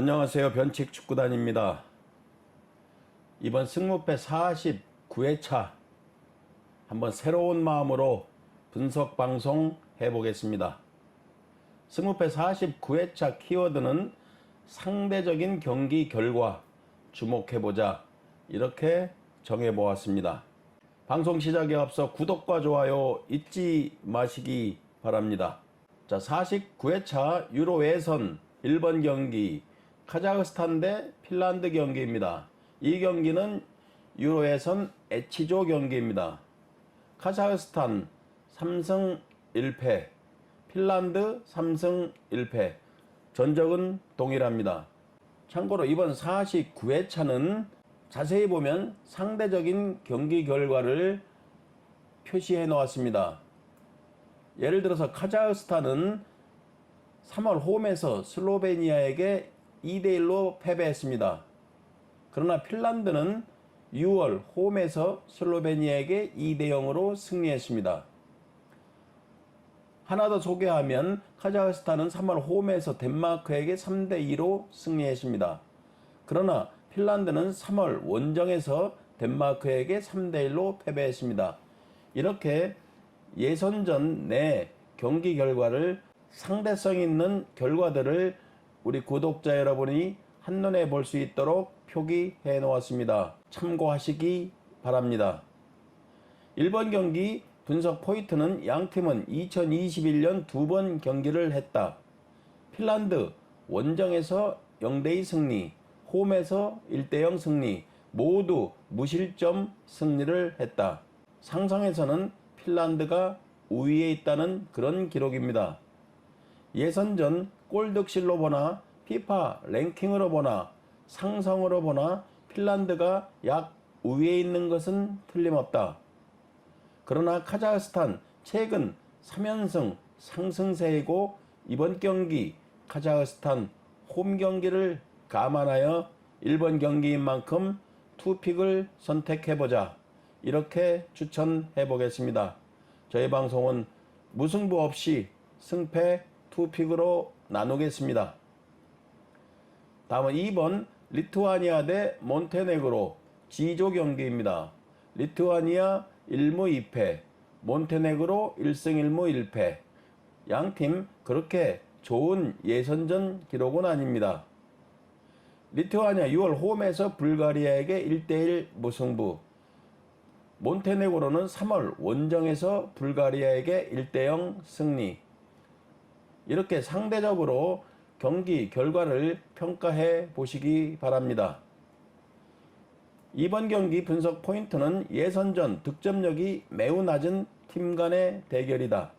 안녕하세요. 변칙 축구단입니다. 이번 승무패 49회차 한번 새로운 마음으로 분석 방송 해보겠습니다. 승무패 49회차 키워드는 상대적인 경기 결과 주목해보자 이렇게 정해보았습니다. 방송 시작에 앞서 구독과 좋아요 잊지 마시기 바랍니다. 자, 49회차 유로 예선 1번 경기 카자흐스탄 대 핀란드 경기입니다. 이 경기는 유로 예선 H조 경기입니다. 카자흐스탄 3승 1패, 핀란드 3승 1패. 전적은 동일합니다. 참고로 이번 49회차는 자세히 보면 상대적인 경기 결과를 표시해 놓았습니다. 예를 들어서 카자흐스탄은 3월 홈에서 슬로베니아에게 2대1로 패배했습니다. 그러나 핀란드는 6월 홈에서 슬로베니아에게 2대0으로 승리했습니다. 하나 더 소개하면 카자흐스탄은 3월 홈에서 덴마크에게 3대2로 승리했습니다. 그러나 핀란드는 3월 원정에서 덴마크에게 3대1로 패배했습니다. 이렇게 예선전 내 경기 결과를 상대성 있는 결과들을 우리 구독자 여러분이 한눈에 볼 수 있도록 표기해 놓았습니다. 참고하시기 바랍니다. 1번 경기 분석 포인트는 양 팀은 2021년 두 번 경기를 했다. 핀란드 원정에서 0대2 승리, 홈에서 1대0 승리, 모두 무실점 승리를 했다. 상상에서는 핀란드가 우위에 있다는 그런 기록입니다. 예선전 골득실로 보나 피파 랭킹으로 보나 상성으로 보나 핀란드가 약 우위에 있는 것은 틀림없다. 그러나 카자흐스탄 최근 3연승 상승세이고 이번 경기 카자흐스탄 홈 경기를 감안하여 1번 경기인 만큼 투픽을 선택해보자. 이렇게 추천해 보겠습니다. 저희 방송은 무승부 없이 승패 투픽으로 나누겠습니다. 다음은 2번 리투아니아 대 몬테네그로 G조 경기입니다. 리투아니아 1무 2패, 몬테네그로 1승 1무 1패. 양팀 그렇게 좋은 예선전 기록은 아닙니다. 리투아니아 6월 홈에서 불가리아에게 1대1 무승부. 몬테네그로는 3월 원정에서 불가리아에게 1대0 승리. 이렇게 상대적으로 경기 결과를 평가해 보시기 바랍니다. 이번 경기 분석 포인트는 예선전 득점력이 매우 낮은 팀 간의 대결이다.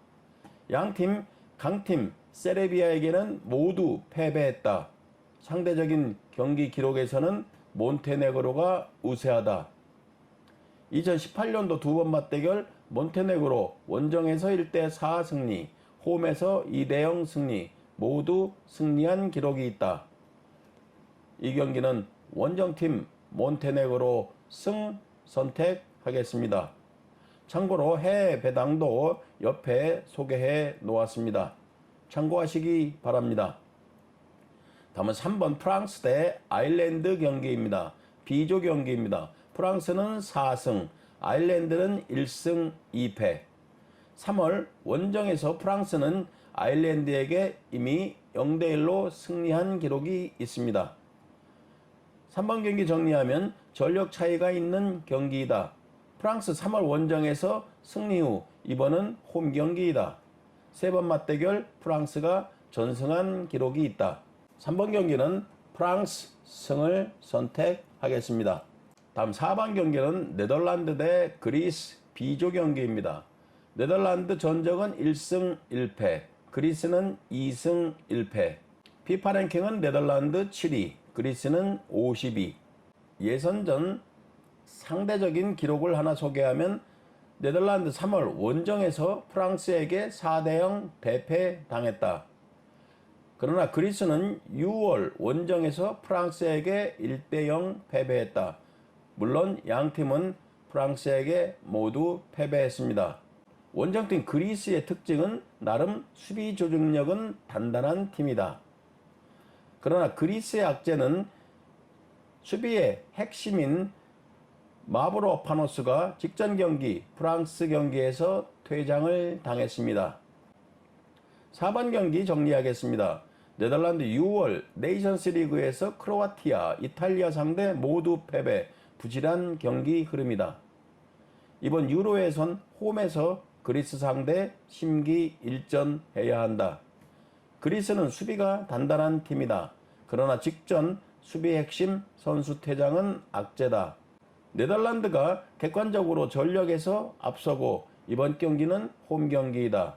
양팀 강팀 세르비아에게는 모두 패배했다. 상대적인 경기 기록에서는 몬테네그로가 우세하다. 2018년도 두 번 맞대결 몬테네그로 원정에서 1대 4 승리, 홈에서 2대 0 승리, 모두 승리한 기록이 있다. 이 경기는 원정팀 몬테네그로 승 선택하겠습니다. 참고로 해외 배당도 옆에 소개해 놓았습니다. 참고하시기 바랍니다. 다음은 3번 프랑스 대 아일랜드 경기입니다. B조 경기입니다. 프랑스는 4승, 아일랜드는 1승 2패. 3월 원정에서 프랑스는 아일랜드에게 이미 0대1로 승리한 기록이 있습니다. 3번 경기 정리하면 전력 차이가 있는 경기이다. 프랑스 3월 원정에서 승리 후 이번은 홈 경기이다. 세 번 맞대결 프랑스가 전승한 기록이 있다. 3번 경기는 프랑스 승을 선택하겠습니다. 다음 4번 경기는 네덜란드 대 그리스 B조 경기입니다. 네덜란드 전적은 1승 1패, 그리스는 2승 1패. 피파 랭킹은 네덜란드 7위, 그리스는 52. 예선전 상대적인 기록을 하나 소개하면 네덜란드 3월 원정에서 프랑스에게 4대0 대패 당했다. 그러나 그리스는 6월 원정에서 프랑스에게 1대0 패배했다. 물론 양 팀은 프랑스에게 모두 패배했습니다. 원정팀 그리스의 특징은 나름 수비 조직력은 단단한 팀이다. 그러나 그리스의 악재는 수비의 핵심인 마브로파노스가 직전 경기 프랑스 경기에서 퇴장을 당했습니다. 4번 경기 정리하겠습니다. 네덜란드 6월 네이션스 리그에서 크로아티아, 이탈리아 상대 모두 패배, 부실한 경기 흐름이다. 이번 유로에선 홈에서 그리스 상대 심기 일전해야 한다. 그리스는 수비가 단단한 팀이다. 그러나 직전 수비 핵심 선수 퇴장은 악재다. 네덜란드가 객관적으로 전력에서 앞서고 이번 경기는 홈 경기이다.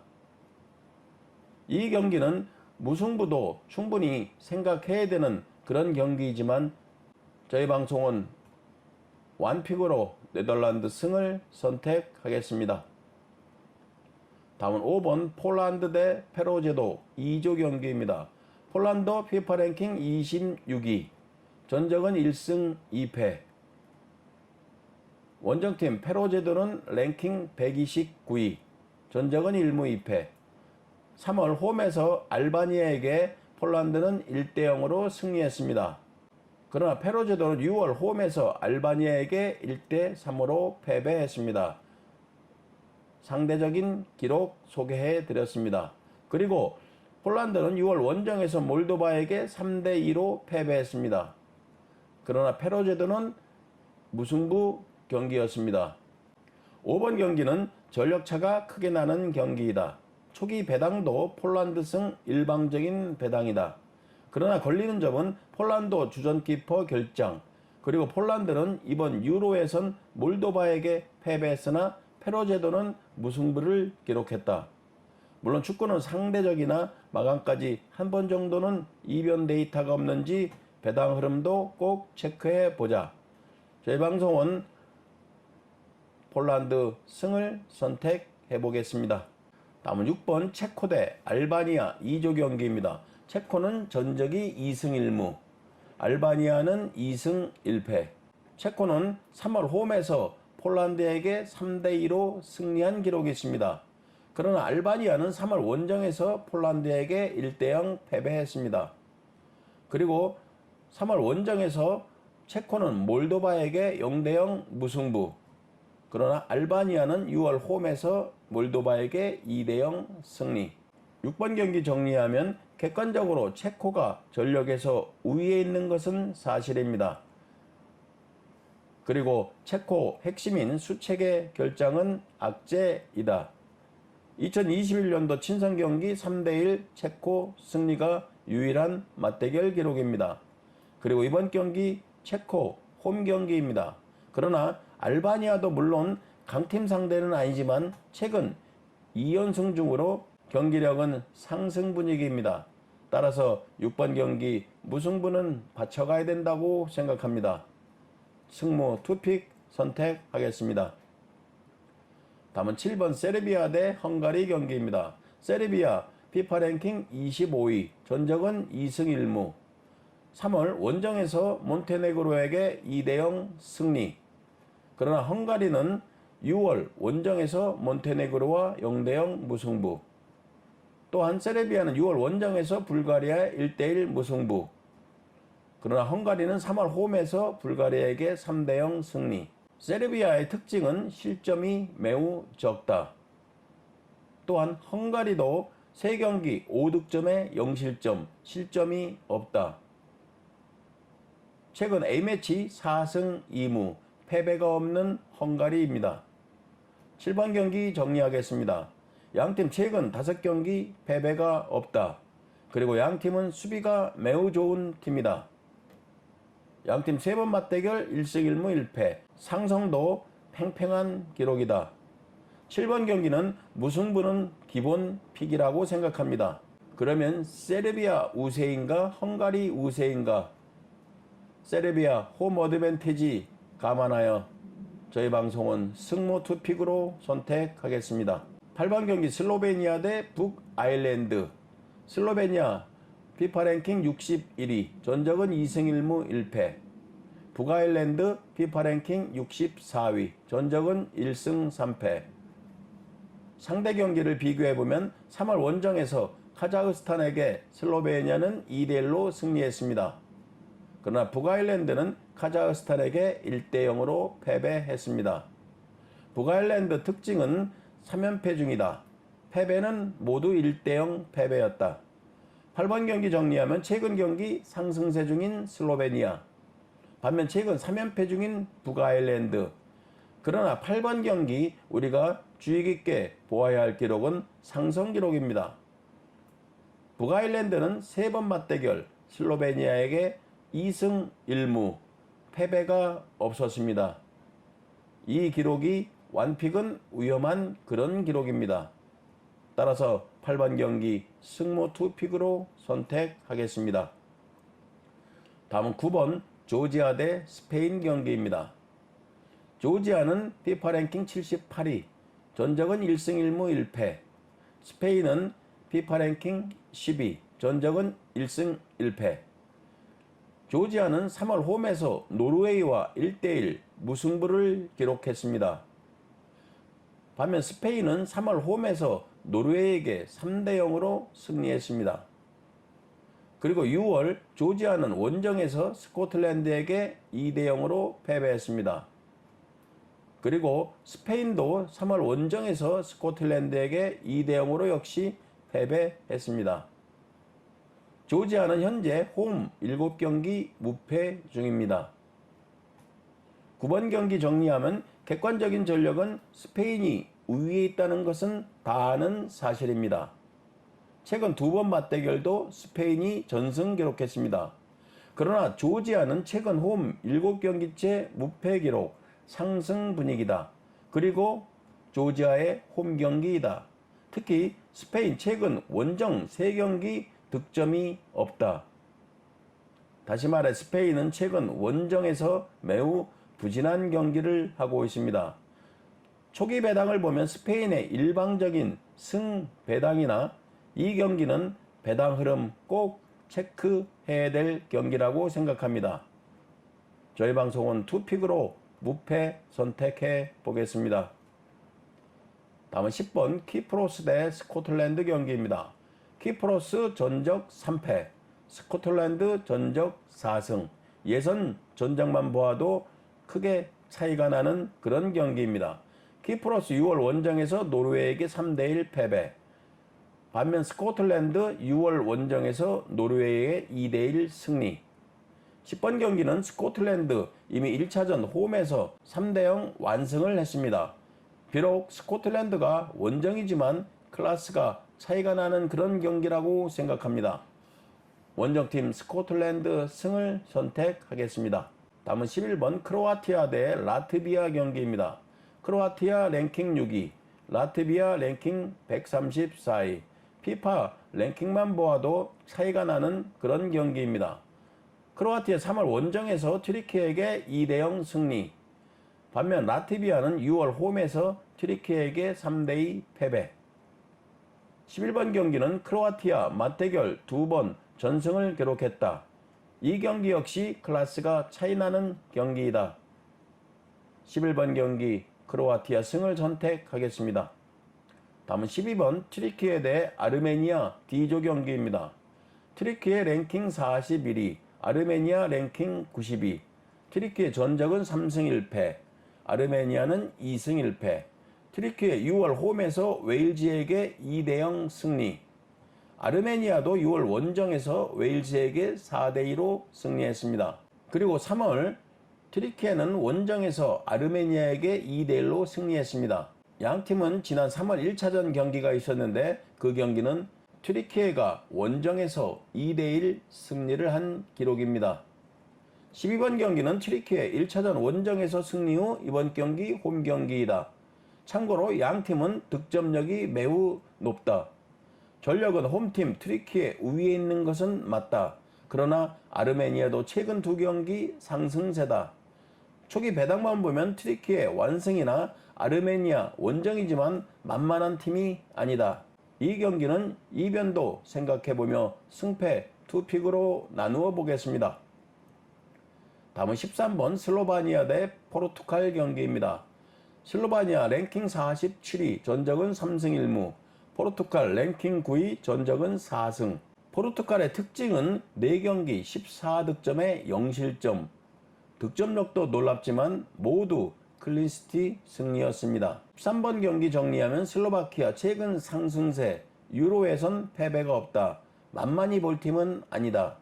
이 경기는 무승부도 충분히 생각해야 되는 그런 경기이지만 저희 방송은 완픽으로 네덜란드 승을 선택하겠습니다. 다음은 5번 폴란드 대 페로제도 2조 경기입니다. 폴란드 피파 랭킹 26위, 전적은 1승 2패. 원정팀 페로제도는 랭킹 129위, 전적은 1무 2패. 3월 홈에서 알바니아에게 폴란드는 1대 0으로 승리했습니다. 그러나 페로제도는 6월 홈에서 알바니아에게 1대 3으로 패배했습니다. 상대적인 기록 소개해 드렸습니다. 그리고 폴란드는 6월 원정에서 몰도바에게 3대 2로 패배했습니다. 그러나 페로제도는 무승부 경기였습니다. 5번 경기는 전력차가 크게 나는 경기이다. 초기 배당도 폴란드 승 일방적인 배당이다. 그러나 걸리는 점은 폴란드 주전키퍼 결장, 그리고 폴란드는 이번 유로에선 몰도바에게 패배했으나 페로제도는 무승부를 기록했다. 물론 축구는 상대적이나 마감까지 한 번 정도는 이변 데이터가 없는지 배당 흐름도 꼭 체크해 보자. 저희 방송은 폴란드 승을 선택해 보겠습니다. 다음은 6번 체코 대 알바니아 2조 경기입니다. 체코는 전적이 2승 1무, 알바니아는 2승 1패. 체코는 3월 홈에서 폴란드에게 3대 2로 승리한 기록이 있습니다. 그러나 알바니아는 3월 원정에서 폴란드에게 1대 0 패배했습니다. 그리고 3월 원정에서 체코는 몰도바에게 0대 0 무승부. 그러나 알바니아는 6월 홈에서 몰도바에게 2대 0 승리. 6번 경기 정리하면 객관적으로 체코가 전력에서 우위에 있는 것은 사실입니다. 그리고 체코 핵심인 수책의 결장은 악재이다. 2021년도 친선 경기 3대1 체코 승리가 유일한 맞대결 기록입니다. 그리고 이번 경기 체코 홈 경기입니다. 그러나 알바니아도 물론 강팀 상대는 아니지만 최근 2연승 중으로 경기력은 상승 분위기입니다. 따라서 6번 경기 무승부는 받쳐가야 된다고 생각합니다. 승무 투픽 선택하겠습니다. 다음은 7번 세르비아 대 헝가리 경기입니다. 세르비아 피파 랭킹 25위, 전적은 2승 1무. 3월 원정에서 몬테네그로에게 2대0 승리. 그러나 헝가리는 6월 원정에서 몬테네그로와 0대0 무승부. 또한 세르비아는 6월 원정에서 불가리아 1대1 무승부. 그러나 헝가리는 3월 홈에서 불가리아에게 3대 0 승리. 세르비아의 특징은 실점이 매우 적다. 또한 헝가리도 3경기 5득점에 0실점, 실점이 없다. 최근 A매치 4승 2무, 패배가 없는 헝가리입니다. 7번 경기 정리하겠습니다. 양팀 최근 5경기 패배가 없다. 그리고 양팀은 수비가 매우 좋은 팀이다. 양팀 세 번 맞대결 1승 1무 1패. 상성도 팽팽한 기록이다. 7번 경기는 무승부는 기본 픽이라고 생각합니다. 그러면 세르비아 우세인가 헝가리 우세인가 세르비아 홈 어드밴티지 감안하여 저희 방송은 승모 투픽으로 선택하겠습니다. 8번 경기 슬로베니아 대 북아일랜드 슬로베니아 피파 랭킹 61위 전적은 2승 1무 1패 북아일랜드 피파 랭킹 64위 전적은 1승 3패 상대 경기를 비교해보면 3월 원정에서 카자흐스탄에게 슬로베니아는 2대1로 승리했습니다. 그러나 북아일랜드는 카자흐스탄에게 1대 0으로 패배했습니다. 북아일랜드 특징은 3연패 중이다. 패배는 모두 1대 0 패배였다. 8번 경기 정리하면 최근 경기 상승세 중인 슬로베니아. 반면 최근 3연패 중인 북아일랜드. 그러나 8번 경기 우리가 주의 깊게 보아야 할 기록은 상승 기록입니다. 북아일랜드는 세 번 맞대결 슬로베니아에게 2승 1무 패배가 없었습니다. 이 기록이 완픽은 위험한 그런 기록입니다. 따라서 8번 경기 승모 투픽으로 선택하겠습니다. 다음은 9번 조지아 대 스페인 경기입니다. 조지아는 피파 랭킹 78위, 전적은 1승 1무 1패. 스페인은 피파 랭킹 10위, 전적은 1승 1패. 조지아는 3월 홈에서 노르웨이와 1대1 무승부를 기록했습니다. 반면 스페인은 3월 홈에서 노르웨이에게 3대 0으로 승리했습니다. 그리고 6월 조지아는 원정에서 스코틀랜드에게 2대 0으로 패배했습니다. 그리고 스페인도 3월 원정에서 스코틀랜드에게 2대 0으로 역시 패배했습니다. 조지아는 현재 홈 7경기 무패 중입니다. 9번 경기 정리하면 객관적인 전력은 스페인이 우위에 있다는 것은 다 아는 사실입니다. 최근 두 번 맞대결도 스페인이 전승 기록했습니다. 그러나 조지아는 최근 홈 7경기째 무패 기록 상승 분위기다. 그리고 조지아의 홈 경기이다. 특히 스페인 최근 원정 3경기 득점이 없다. 다시 말해 스페인은 최근 원정에서 매우 부진한 경기를 하고 있습니다. 초기 배당을 보면 스페인의 일방적인 승 배당이나 이 경기는 배당 흐름 꼭 체크해야 될 경기라고 생각합니다. 저희 방송은 투픽으로 무패 선택해 보겠습니다. 다음은 10번 키프로스 대 스코틀랜드 경기입니다. 키프로스 전적 3패, 스코틀랜드 전적 4승. 예선 전적만 보아도 크게 차이가 나는 그런 경기입니다. 키프로스 6월 원정에서 노르웨이에게 3대1 패배. 반면 스코틀랜드 6월 원정에서 노르웨이에 2대1 승리. 10번 경기는 스코틀랜드 이미 1차전 홈에서 3대0 완승을 했습니다. 비록 스코틀랜드가 원정이지만 클래스가 차이가 나는 그런 경기라고 생각합니다. 원정팀 스코틀랜드 승을 선택하겠습니다. 다음은 11번 크로아티아 대 라트비아 경기입니다. 크로아티아 랭킹 6위, 라트비아 랭킹 134위. 피파 랭킹만 보아도 차이가 나는 그런 경기입니다. 크로아티아 3월 원정에서 트리키에게 2대0 승리. 반면 라트비아는 6월 홈에서 트리키에게 3대2 패배. 11번 경기는 크로아티아 맞대결 두 번 전승을 기록했다. 이 경기 역시 클래스가 차이나는 경기이다. 11번 경기 크로아티아 승을 선택하겠습니다. 다음은 12번 트리키에 대해 아르메니아 D조 경기입니다. 트리키의 랭킹 41위, 아르메니아 랭킹 92. 트리키의 전적은 3승 1패, 아르메니아는 2승 1패. 트리키의 6월 홈에서 웨일즈에게 2대 0 승리. 아르메니아도 6월 원정에서 웨일즈에게 4대 2로 승리했습니다. 그리고 3월 트리키에는 원정에서 아르메니아에게 2대1로 승리했습니다. 양 팀은 지난 3월 1차전 경기가 있었는데 그 경기는 트리키에가 원정에서 2대1 승리를 한 기록입니다. 12번 경기는 트리키의 1차전 원정에서 승리 후 이번 경기 홈 경기이다. 참고로 양 팀은 득점력이 매우 높다. 전력은 홈팀 트리키의 우위에 있는 것은 맞다. 그러나 아르메니아도 최근 두 경기 상승세다. 초기 배당만 보면 트리키의 완승이나 아르메니아 원정이지만 만만한 팀이 아니다. 이 경기는 이변도 생각해보며 승패 투픽으로 나누어 보겠습니다. 다음은 13번 슬로바니아 대 포르투갈 경기입니다. 슬로바니아 랭킹 47위, 전적은 3승 1무. 포르투갈 랭킹 9위 전적은 4승. 포르투갈의 특징은 4경기 14득점에 0실점. 득점력도 놀랍지만 모두 클린시티 승리였습니다. 13번 경기 정리하면 슬로바키아 최근 상승세, 유로에선 패배가 없다. 만만히 볼 팀은 아니다.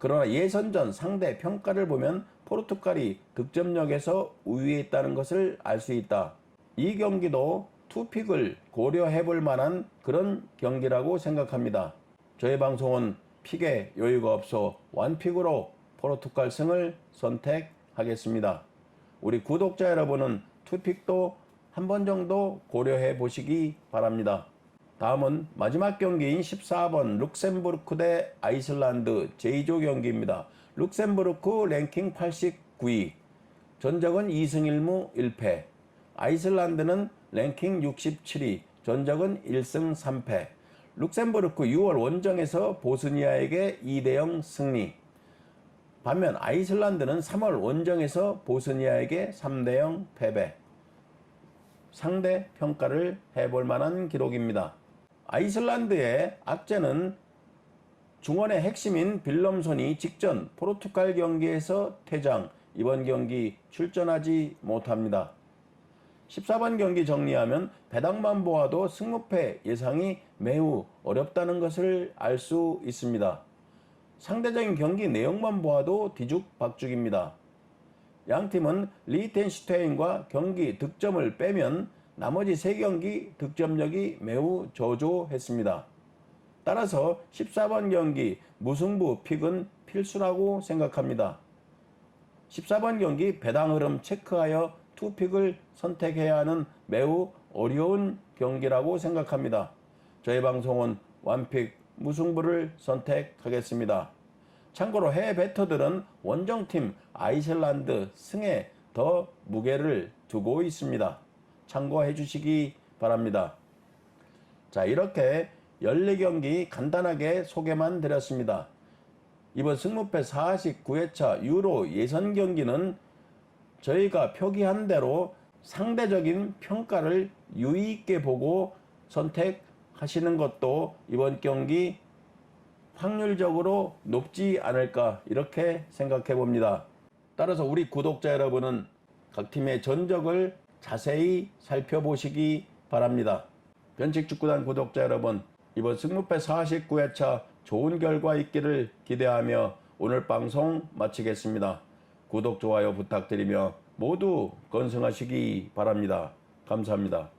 그러나 예선전 상대 평가를 보면 포르투갈이 득점력에서 우위에 있다는 것을 알 수 있다. 이 경기도 투픽을 고려해 볼 만한 그런 경기라고 생각합니다. 저희 방송은 픽에 여유가 없어 완픽으로 포르투갈 승을 선택하겠습니다. 우리 구독자 여러분은 투픽도 한 번 정도 고려해 보시기 바랍니다. 다음은 마지막 경기인 14번 룩셈부르크 대 아이슬란드 제2조 경기입니다. 룩셈부르크 랭킹 89위, 전적은 2승 1무 1패. 아이슬란드는 랭킹 67위, 전적은 1승 3패. 룩셈부르크 6월 원정에서 보스니아에게 2대0 승리. 반면 아이슬란드는 3월 원정에서 보스니아에게 3대 0 패배. 상대 평가를 해볼 만한 기록입니다. 아이슬란드의 악재는 중원의 핵심인 빌럼손이 직전 포르투갈 경기에서 퇴장, 이번 경기 출전하지 못합니다. 14번 경기 정리하면 배당만 보아도 승무패 예상이 매우 어렵다는 것을 알 수 있습니다. 상대적인 경기 내용만 보아도 뒤죽박죽입니다. 양 팀은 리텐슈테인과 경기 득점을 빼면 나머지 세 경기 득점력이 매우 저조했습니다. 따라서 14번 경기 무승부 픽은 필수라고 생각합니다. 14번 경기 배당 흐름 체크하여 투픽을 선택해야 하는 매우 어려운 경기라고 생각합니다. 저희 방송은 완픽 무승부를 선택하겠습니다. 참고로 해외 베터들은 원정팀 아이슬란드 승에 더 무게를 두고 있습니다. 참고해 주시기 바랍니다. 자, 이렇게 14경기 간단하게 소개만 드렸습니다. 이번 승무패 49회차 유로 예선 경기는 저희가 표기한 대로 상대적인 평가를 유의 있게 보고 선택 하시는 것도 이번 경기 확률적으로 높지 않을까 이렇게 생각해 봅니다. 따라서 우리 구독자 여러분은 각 팀의 전적을 자세히 살펴보시기 바랍니다. 변칙축구단 구독자 여러분, 이번 승무패 49회차 좋은 결과 있기를 기대하며 오늘 방송 마치겠습니다. 구독, 좋아요 부탁드리며 모두 건승하시기 바랍니다. 감사합니다.